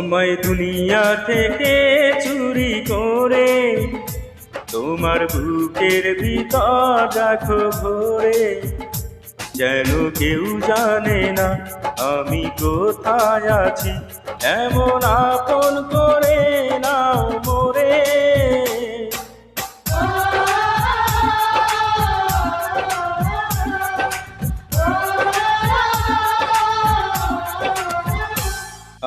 আমায় দুনিয়া থেকে চুরি করে তোমার বুকের ভিতর ভরে। যেন কেউ জানে না আমি কোথায় আছি, এমন আপন করে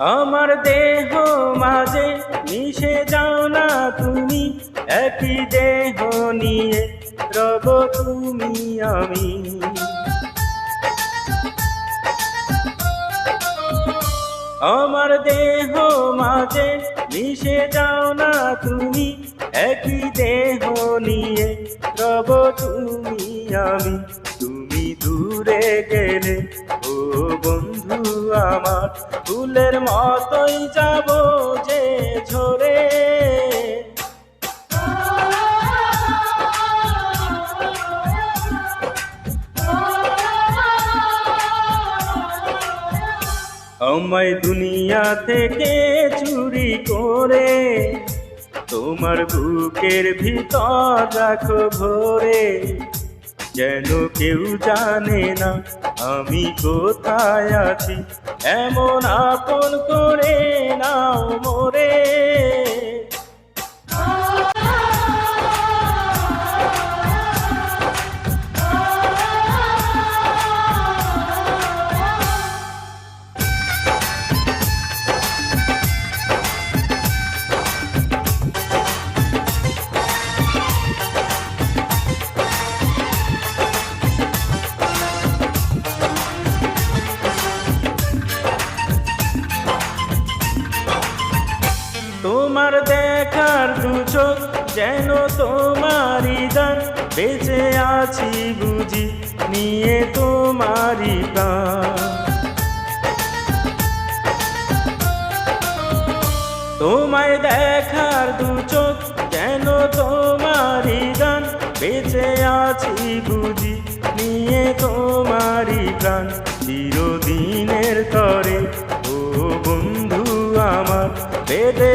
আমার দেহ মাঝে মিশে যাও না তুমি, একই দেহ নিয়ে রব তুমি আমি। আমার দেহ মাঝে মিশে যাও না তুমি, একই দেহ নিয়ে রব তুমি আমি। তুমি দূরে গেলে বন্ধু আমার, ফুলের মতোই যাব যে ঝরে। আমায় দুনিয়া থেকে চুরি করে, তোমার বুকের ভিতর রাখো ভরে। যেন কেউ জানে না আমি কোথায় আছি। এমন আপন করে নাও মোরে। যেন তোমারই দান, বেঁচে আছি বুঝি, নিয়ে তোমারই প্রাণ। তোমায় দেখার দু চোখ যেন তোমারই গান বেঁচে আছি বুঝি, নিয়ে তোমারই প্রাণ। চিরদিনের তরে ও বন্ধু আমার, বেঁধে